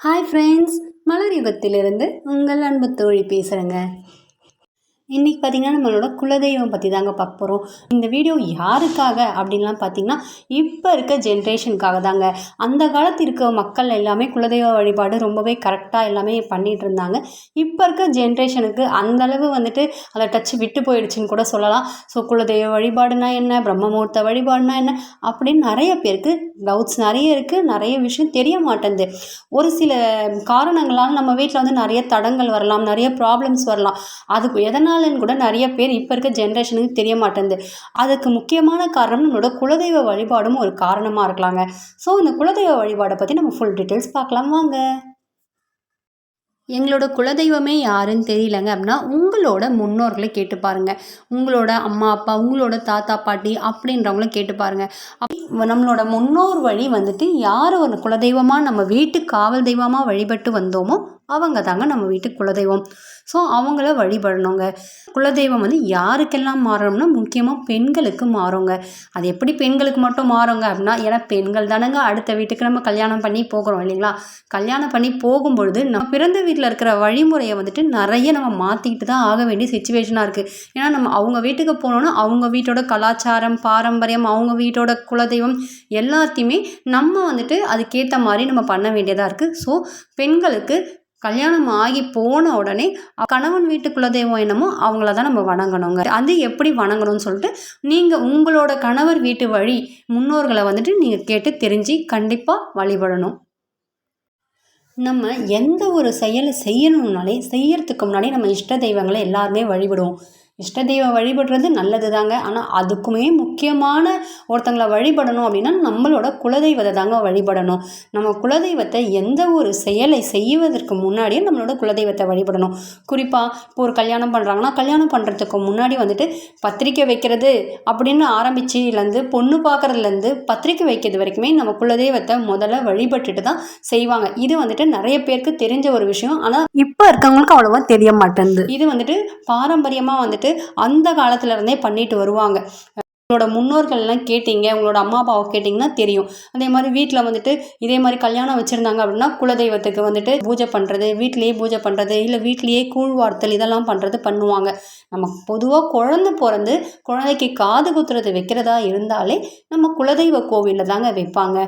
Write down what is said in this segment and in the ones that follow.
Hi friends மலர் யுகத்திலிருந்து உங்கள் அன்பு தோழி பேசுகிறேங்க இன்றைக்கி பார்த்திங்கன்னா நம்மளோட குலதெய்வம் பற்றி தாங்க பார்க்க போகிறோம் இந்த வீடியோ யாருக்காக அப்படின்லாம் பார்த்திங்கன்னா இப்போ இருக்க ஜென்ரேஷனுக்காக தாங்க. அந்த காலத்து இருக்க மக்கள் எல்லாமே குலதெய்வ வழிபாடு ரொம்பவே கரெக்டாக எல்லாமே பண்ணிகிட்டு இருந்தாங்க. இப்போ இருக்க ஜென்ரேஷனுக்கு அந்தளவு வந்துட்டு அதை டச் விட்டு போயிடுச்சுன்னு கூட சொல்லலாம். ஸோ குலதெய்வ வழிபாடுனா என்ன? பிரம்மமூர்த்த வழிபாடுனா என்ன? அப்படின்னு நிறைய பேருக்கு டவுட்ஸ் நிறைய இருக்குது நிறைய விஷயம் தெரிய மாட்டேங்குது. ஒரு சில காரணங்களால் நம்ம வீட்டில் வந்து நிறைய தடங்கள் வரலாம் நிறைய ப்ராப்ளம்ஸ் வரலாம். அதுக்கு எதனால் எதனாலன்னு கூட நிறைய பேர் இப்போ இருக்க ஜென்ரேஷனுக்கு தெரிய மாட்டேங்குது. அதுக்கு முக்கியமான காரணம் நம்மளோட குலதெய்வ வழிபாடும் ஒரு காரணமாக இருக்கலாங்க. ஸோ இந்த குலதெய்வ வழிபாடை பற்றி நம்ம ஃபுல் டீட்டெயில்ஸ் பார்க்கலாம். வாங்க. எங்களோட குலதெய்வமே யாருன்னு தெரியலங்க அப்படின்னா உங்களோட முன்னோர்களை கேட்டு பாருங்கள் உங்களோட அம்மா அப்பா உங்களோட தாத்தா பாட்டி அப்படின்றவங்கள கேட்டு பாருங்கள் நம்மளோட முன்னோர் வழி வந்துட்டு யார் ஒரு குலதெய்வமாக நம்ம வீட்டு காவல் தெய்வமாக வழிபட்டு வந்தோமோ அவங்க தாங்க நம்ம வீட்டு குலதெய்வம். ஸோ அவங்கள வழிபடணுங்க. குலதெய்வம் வந்து யாருக்கெல்லாம் மாறணும்னா முக்கியமாக பெண்களுக்கு மாறுங்க. அது எப்படி பெண்களுக்கு மட்டும் மாறுங்க அப்படின்னா ஏன்னா பெண்கள் தானங்க அடுத்த வீட்டுக்கு நம்ம கல்யாணம் பண்ணி போகிறோம் இல்லைங்களா? கல்யாணம் பண்ணி போகும்பொழுது நம்ம பிறந்த வீட்டில் இருக்கிற வழிமுறையை வந்துட்டு நிறைய நம்ம மாற்றிக்கிட்டு தான் ஆக வேண்டிய சுச்சுவேஷனாக இருக்குது ஏன்னா நம்ம அவங்க வீட்டுக்கு போனோன்னா அவங்க வீட்டோட கலாச்சாரம் பாரம்பரியம் அவங்க வீட்டோட குலதெய்வம் எல்லாத்தையுமே நம்ம வந்துட்டு அதுக்கேற்ற மாதிரி நம்ம பண்ண வேண்டியதாக இருக்குது ஸோ பெண்களுக்கு கல்யாணம் ஆகி போன உடனே கணவன் வீட்டு குலதெய்வம் என்னமோ அவங்கள தான் நம்ம வணங்கணுங்க. அது எப்படி வணங்கணும்னு சொல்லிட்டு நீங்கள் உங்களோட கணவர் வீட்டு வழி முன்னோர்களை வந்துட்டு நீங்கள் கேட்டு தெரிஞ்சு கண்டிப்பாக வழிபடணும். நம்ம எந்த ஒரு செயலை செய்யணும்னாலே செய்யறதுக்கு முன்னாடி நம்ம இஷ்ட தெய்வங்களை எல்லாருமே வழிபடுவோம். இஷ்ட தெய்வம் வழிபடுறது நல்லது தாங்க ஆனால் அதுக்குமே முக்கியமான ஒருத்தங்களை வழிபடணும் அப்படின்னா நம்மளோட குலதெய்வத்தை தாங்க வழிபடணும். நம்ம குலதெய்வத்தை எந்த ஒரு செயலை செய்வதற்கு முன்னாடியே நம்மளோட குலதெய்வத்தை வழிபடணும். குறிப்பாக இப்போ ஒரு கல்யாணம் பண்ணுறாங்கன்னா கல்யாணம் பண்ணுறதுக்கு முன்னாடி வந்துட்டு பத்திரிக்கை வைக்கிறது அப்படின்னு ஆரம்பிச்சிலேருந்து பொண்ணு பார்க்குறதுலேருந்து பத்திரிக்கை வைக்கிறது வரைக்குமே நம்ம குலதெய்வத்தை முதல்ல வழிபட்டுட்டு தான் செய்வாங்க. இது வந்துட்டு நிறைய பேருக்கு தெரிஞ்ச ஒரு விஷயம். ஆனால் இப்போ இருக்கவங்களுக்கு அவ்வளோவா தெரிய மாட்டேங்குது இது வந்துட்டு பாரம்பரியமாக வந்துட்டு வந்துட்டு அந்த காலத்துலேருந்தே பண்ணிட்டு வருவாங்க. உங்களோட முன்னோர்கள்லாம் கேட்டிங்க உங்களோட அம்மா அப்பாவை கேட்டிங்கன்னா தெரியும். அதே மாதிரி வீட்டில் வந்துட்டு இதே மாதிரி கல்யாணம் வச்சுருந்தாங்க அப்படின்னா குலதெய்வத்துக்கு வந்துட்டு பூஜை பண்ணுறது வீட்லேயே பூஜை பண்ணுறது இல்லை வீட்லேயே கூழ்வார்த்தல் இதெல்லாம் பண்ணுறது பண்ணுவாங்க. நம்ம பொதுவாக குழந்த பிறந்து குழந்தைக்கு காது குத்துறது வைக்கிறதா இருந்தாலே நம்ம குலதெய்வ கோவிலில் தாங்க வைப்பாங்க.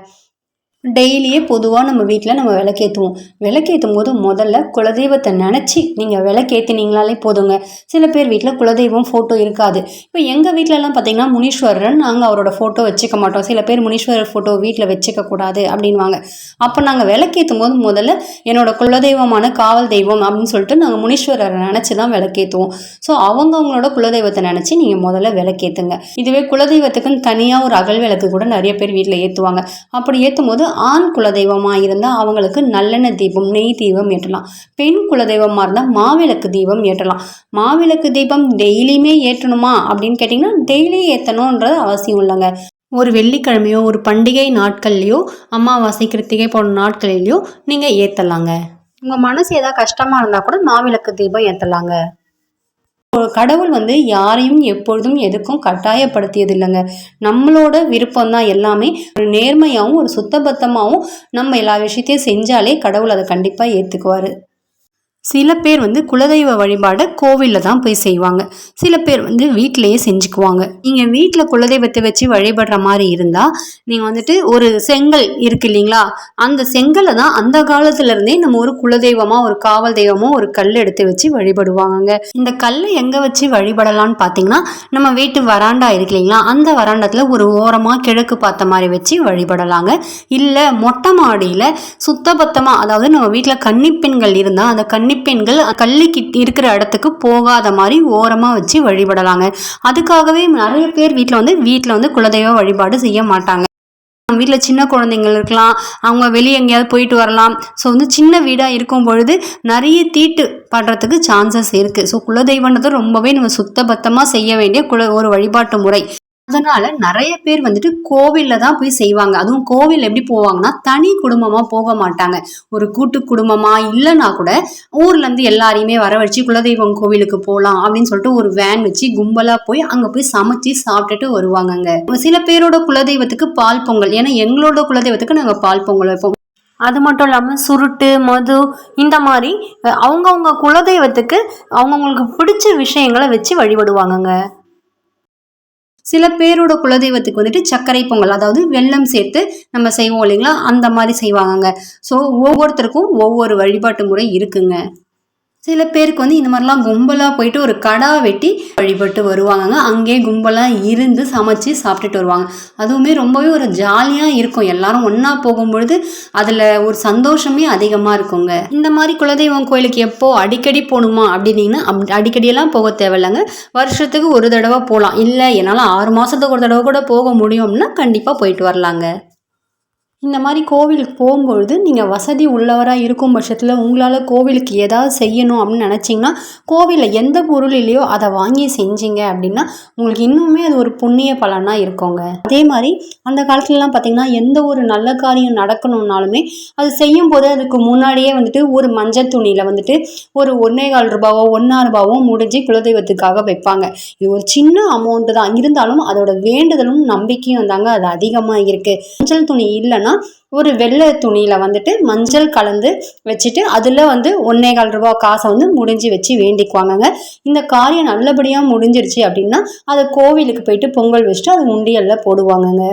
டெய்லியே பொதுவாக நம்ம வீட்டில் நம்ம விளக்கேற்றுவோம் விளக்கேற்றும் போது முதல்ல குலதெய்வத்தை நினச்சி நீங்கள் விளக்கேற்றினீங்களாலே போதுங்க. சில பேர் வீட்டில் குலதெய்வம் ஃபோட்டோ இருக்காது. இப்போ எங்கள் வீட்டிலலாம் பார்த்தீங்கன்னா முனீஸ்வரன் நாங்கள் அவரோட ஃபோட்டோ வச்சுக்க மாட்டோம். சில பேர் முனீஸ்வரர் ஃபோட்டோ வீட்டில் வச்சுக்க கூடாது அப்படின்வாங்க அப்போ நாங்கள் விளக்கேற்றும் போது முதல்ல என்னோட குலதெய்வமான காவல் தெய்வம் அப்படின்னு சொல்லிட்டு நாங்கள் முனீஸ்வரரை நினச்சி தான் விளக்கேற்றுவோம் ஸோ அவங்க அவங்களோட குலதெய்வத்தை நினச்சி நீங்கள் முதல்ல விளக்கேற்றுங்க இதுவே குலதெய்வத்துக்குன்னு தனியாக ஒரு அகல் விளக்கு கூட நிறைய பேர் வீட்டில் ஏற்றுவாங்க அப்படி ஏற்றும் போது ஆண் குலதெய்வமாக இருந்தால் அவங்களுக்கு நல்லெண்ணெய் தீபம் நெய் தீபம் ஏற்றலாம். பெண் குலதெய்வமாக இருந்தால் மாவிளக்கு தீபம் ஏற்றலாம். மாவிளக்கு தீபம் டெய்லியுமே ஏற்றணுமா அப்படின்னு கேட்டிங்கன்னா டெய்லி ஏற்றணுன்றது அவசியம் இல்லைங்க. ஒரு வெள்ளிக்கிழமையோ ஒரு பண்டிகை நாட்கள்லையோ அமாவாசை கிருத்திகை போன்ற நாட்களிலையோ நீங்கள் ஏற்றலாங்க உங்கள் மனசு ஏதாவது கஷ்டமாக இருந்தால் கூட மாவிளக்கு தீபம் ஏற்றலாங்க கடவுள் வந்து யாரையும் எப்பொழுதும் எதுக்கும் கட்டாயப்படுத்தியது இல்லைங்க நம்மளோட விருப்பம் தான் எல்லாமே. ஒரு நேர்மையாகவும் ஒரு சுத்தபத்தமாகவும் நம்ம எல்லா விஷயத்தையும் செஞ்சாலே கடவுள் அதை கண்டிப்பாக ஏற்றுக்குவார் சில பேர் வந்து குலதெய்வ வழிபாடை கோவிலில் தான் போய் செய்வாங்க. சில பேர் வந்து வீட்டிலையே செஞ்சுக்குவாங்க. நீங்கள் வீட்டில் குலதெய்வத்தை வச்சு வழிபடுற மாதிரி இருந்தால் நீங்கள் வந்துட்டு ஒரு செங்கல் இருக்கு இல்லைங்களா? அந்த செங்கலை தான் அந்த காலத்துலேருந்தே நம்ம ஒரு குலதெய்வமாக ஒரு காவல் தெய்வமோ ஒரு கல் எடுத்து வச்சு வழிபடுவாங்க இந்த கல்லை எங்கே வச்சு வழிபடலான்னு பார்த்தீங்கன்னா நம்ம வீட்டு வராண்டா இருக்கு இல்லைங்களா? அந்த வராண்டத்தில் ஒரு ஓரமாக கிழக்கு பார்த்த மாதிரி வச்சு வழிபடலாங்க. இல்லை மொட்டை மாடியில் சுத்தபத்தமாக அதாவது நம்ம வீட்டில் கன்னிப்பெண்கள் இருந்தால் அந்த கன்னி பெண்கள் கல்லுக்கு இருக்கிற இடத்துக்கு போகாத மாதிரி ஓரமாக வச்சு வழிபடலாங்க. அதுக்காகவே நிறைய பேர் வீட்டில் வந்து வீட்டில் வந்து குலதெய்வ வழிபாடு செய்ய மாட்டாங்க. வீட்டில் சின்ன குழந்தைங்கள் இருக்கலாம். அவங்க வெளியே எங்கேயாவது போயிட்டு வரலாம். ஸோ வந்து சின்ன வீடாக இருக்கும் பொழுது நிறைய தீட்டு பண்ணுறதுக்கு சான்சஸ் இருக்குது ஸோ குலதெய்வன்றது ரொம்பவே நம்ம சுத்தபத்தமாக செய்ய வேண்டிய குல ஒரு வழிபாட்டு முறை. அதனால நிறைய பேர் வந்துட்டு கோவில்ல தான் போய் செய்வாங்க. அதுவும் கோவில் எப்படி போவாங்கன்னா தனி குடும்பமாக போக மாட்டாங்க. ஒரு கூட்டு குடும்பமாக இல்லைன்னா கூட ஊர்லேருந்து எல்லாரையுமே வர வச்சு குலதெய்வம் கோவிலுக்கு போகலாம் அப்படின்னு சொல்லிட்டு ஒரு வேன் வச்சு கும்பலாக போய் அங்கே போய் சமைச்சு சாப்பிட்டுட்டு வருவாங்கங்க. சில பேரோட குலதெய்வத்துக்கு பால் பொங்கல். ஏன்னா எங்களோட குலதெய்வத்துக்கு நாங்கள் பால் பொங்கல் வைப்போம். அது மட்டும் இல்லாமல் சுருட்டு மது இந்த மாதிரி அவங்கவுங்க குலதெய்வத்துக்கு அவங்கவுங்களுக்கு பிடிச்ச விஷயங்களை வச்சு வழிபடுவாங்கங்க. சில பேரோட குலதெய்வத்துக்கு வந்துட்டு சர்க்கரை பொங்கல் அதாவது வெள்ளம் சேர்த்து நம்ம செய்வோம் இல்லைங்களா? அந்த மாதிரி செய்வாங்கங்க. ஸோ ஒவ்வொருத்தருக்கும் ஒவ்வொரு வழிபாட்டு முறை இருக்குங்க. சில பேருக்கு வந்து இந்த மாதிரிலாம் கும்பலாக போயிட்டு ஒரு கடா வெட்டி வழிபட்டு வருவாங்கங்க அங்கேயே கும்பலாக இருந்து சமைச்சு சாப்பிட்டுட்டு வருவாங்க. அதுவுமே ரொம்பவே ஒரு ஜாலியாக இருக்கும். எல்லாரும் ஒன்றா போகும்பொழுது அதில் ஒரு சந்தோஷமே அதிகமாக இருக்குங்க. இந்த மாதிரி குலதெய்வம் கோயிலுக்கு எப்போ அடிக்கடி போகணுமா அப்படின்னீங்கன்னா அப் அடிக்கடியெல்லாம் போக தேவையில்லைங்க. வருஷத்துக்கு ஒரு தடவை போகலாம். இல்லை என்னால் ஆறு மாதத்துக்கு ஒரு தடவை கூட போக முடியும் அப்படின்னா கண்டிப்பாக போயிட்டு வரலாங்க. இந்த மாதிரி கோவிலுக்கு போகும்பொழுது நீங்கள் வசதி உள்ளவராக இருக்கும் பட்சத்தில் உங்களால் கோவிலுக்கு ஏதாவது செய்யணும் அப்படின்னு நினச்சிங்கன்னா கோவிலில் எந்த பொருள் இல்லையோ அதை வாங்கி செஞ்சீங்க அப்படின்னா உங்களுக்கு இன்னுமே அது ஒரு புண்ணிய பலனாக இருக்குங்க. அதே மாதிரி அந்த காலத்துலலாம் பார்த்தீங்கன்னா எந்த ஒரு நல்ல காரியம் நடக்கணும்னாலுமே அது செய்யும் போது அதுக்கு முன்னாடியே வந்துட்டு ஒரு மஞ்சள் துணியில் வந்துட்டு ஒரு ஒன்றே கால் ரூபாவோ ஒன்றா ரூபாவோ முடிஞ்சு குலதெய்வத்துக்காக வைப்பாங்க. இது ஒரு சின்ன அமௌண்ட்டு தான். இருந்தாலும் அதோட வேண்டுதலும் நம்பிக்கையும் தாங்க அது அதிகமாக இருக்குது மஞ்சள் துணி இல்லைன்னா ஒரு வெள்ளை துணியில் வந்துட்டு மஞ்சள் கலந்து வச்சுட்டு அதில் வந்து ஒன்னே கால் ரூபா காசை வந்து முடிஞ்சு வச்சு வேண்டிக்குவாங்கங்க. இந்த காரியம் நல்லபடியாக முடிஞ்சிருச்சு அப்படின்னா அதை கோவிலுக்கு போயிட்டு பொங்கல் வச்சுட்டு அது உண்டியலில் போடுவாங்கங்க.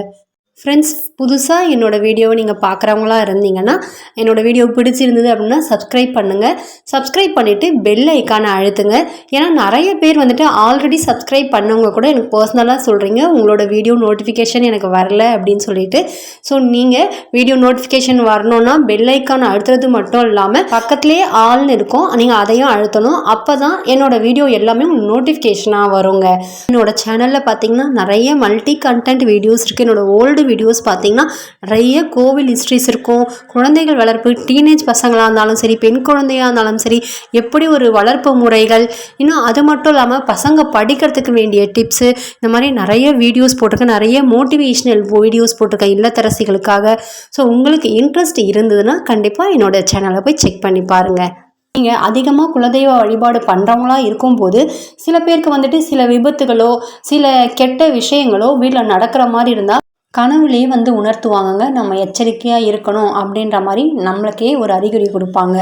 ஃப்ரெண்ட்ஸ் புதுசாக என்னோடய வீடியோவை நீங்கள் பார்க்குறவங்களா இருந்தீங்கன்னா என்னோடய வீடியோ பிடிச்சிருந்தது அப்படின்னா சப்ஸ்கிரைப் பண்ணுங்கள் சப்ஸ்கிரைப் பண்ணிவிட்டு பெல் ஐக்கானை அழுத்துங்க. ஏன்னா நிறைய பேர் வந்துட்டு ஆல்ரெடி சப்ஸ்கிரைப் பண்ணவங்க கூட எனக்கு பர்சனலாக சொல்கிறீங்க உங்களோட வீடியோ நோட்டிஃபிகேஷன் எனக்கு வரல அப்படின்னு சொல்லிட்டு. ஸோ நீங்கள் வீடியோ நோட்டிஃபிகேஷன் வரணும்னா பெல் ஐக்கான் அழுத்துறது மட்டும் இல்லாமல் பக்கத்துலேயே ஆள்னு இருக்கும். நீங்கள் அதையும் அழுத்தணும். அப்போ தான் என்னோடய வீடியோ எல்லாமே உங்களுக்கு நோட்டிஃபிகேஷனாக வருங்க. என்னோடய சேனலில் பார்த்தீங்கன்னா நிறைய மல்டி கண்டென்ட் வீடியோஸ் இருக்குது என்னோட ஓல்டு வீடியோஸ் பார்த்தீங்கன்னா நிறைய கோவில் ஹிஸ்ட்ரிஸ் இருக்கும். குழந்தைகள் வளர்ப்பு டீனேஜ் பசங்களாக இருந்தாலும் சரி பெண் குழந்தையாக இருந்தாலும் சரி எப்படி ஒரு வளர்ப்பு முறைகள் இன்னும் அது மட்டும் இல்லாமல் பசங்க படிக்கிறதுக்கு வேண்டிய டிப்ஸு இந்த மாதிரி நிறைய வீடியோஸ் போட்டிருக்கேன். நிறைய மோட்டிவேஷ்னல் வீடியோஸ் போட்டிருக்கேன் இல்லத்தரசிகளுக்காக. ஸோ உங்களுக்கு இன்ட்ரெஸ்ட் இருந்ததுன்னா கண்டிப்பாக என்னோட சேனலை போய் செக் பண்ணி பாருங்கள் நீங்கள் அதிகமாக குலதெய்வ வழிபாடு பண்ணுறவங்களா இருக்கும்போது சில பேருக்கு வந்துட்டு சில விபத்துகளோ சில கெட்ட விஷயங்களோ வீட்டில் நடக்கிற மாதிரி இருந்தால் கனவுலேயே வந்து உணர்த்துவாங்கங்க. நம்ம எச்சரிக்கையாக இருக்கணும் அப்படின்ற மாதிரி நம்மளுக்கே ஒரு அறிகுறி கொடுப்பாங்க.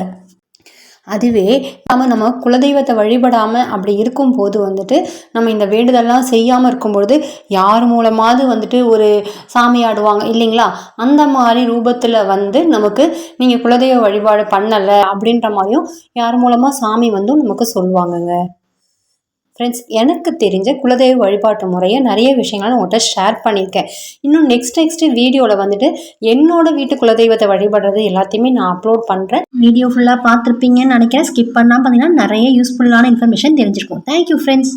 அதுவே நம்ம நம்ம குலதெய்வத்தை வழிபடாமல் அப்படி இருக்கும்போது வந்துட்டு நம்ம இந்த வேண்டுதல்லாம் செய்யாமல் இருக்கும்பொழுது யார் மூலமாவது வந்துட்டு ஒரு சாமி ஆடுவாங்க இல்லைங்களா? அந்த மாதிரி ரூபத்தில் வந்து நமக்கு நீங்கள் குலதெய்வ வழிபாடு பண்ணலை அப்படின்ற மாதிரியும் யார் மூலமாக சாமி வந்தும் நமக்கு சொல்லுவாங்கங்க. ஃப்ரெண்ட்ஸ் எனக்கு தெரிஞ்ச குலதெய்வ வழிபாட்டு முறையை நிறைய விஷயங்களை நான் உங்கள்கிட்ட ஷேர் பண்ணியிருக்கேன். இன்னும் நெக்ஸ்ட் நெக்ஸ்ட் வீடியோவில் வந்துட்டு என்னோட வீட்டு குலதெய்வத்தை வழிபடுறது எல்லாத்தையுமே நான் அப்லோட் பண்ணுறேன் வீடியோ ஃபுல்லாக பார்த்துருப்பீங்கன்னு நினைக்கிறேன். ஸ்கிப் பண்ணால் பார்த்தீங்கன்னா நிறைய யூஸ்ஃபுல்லான இன்ஃபர்மேஷன் தெரிஞ்சிருக்கும். Thank you friends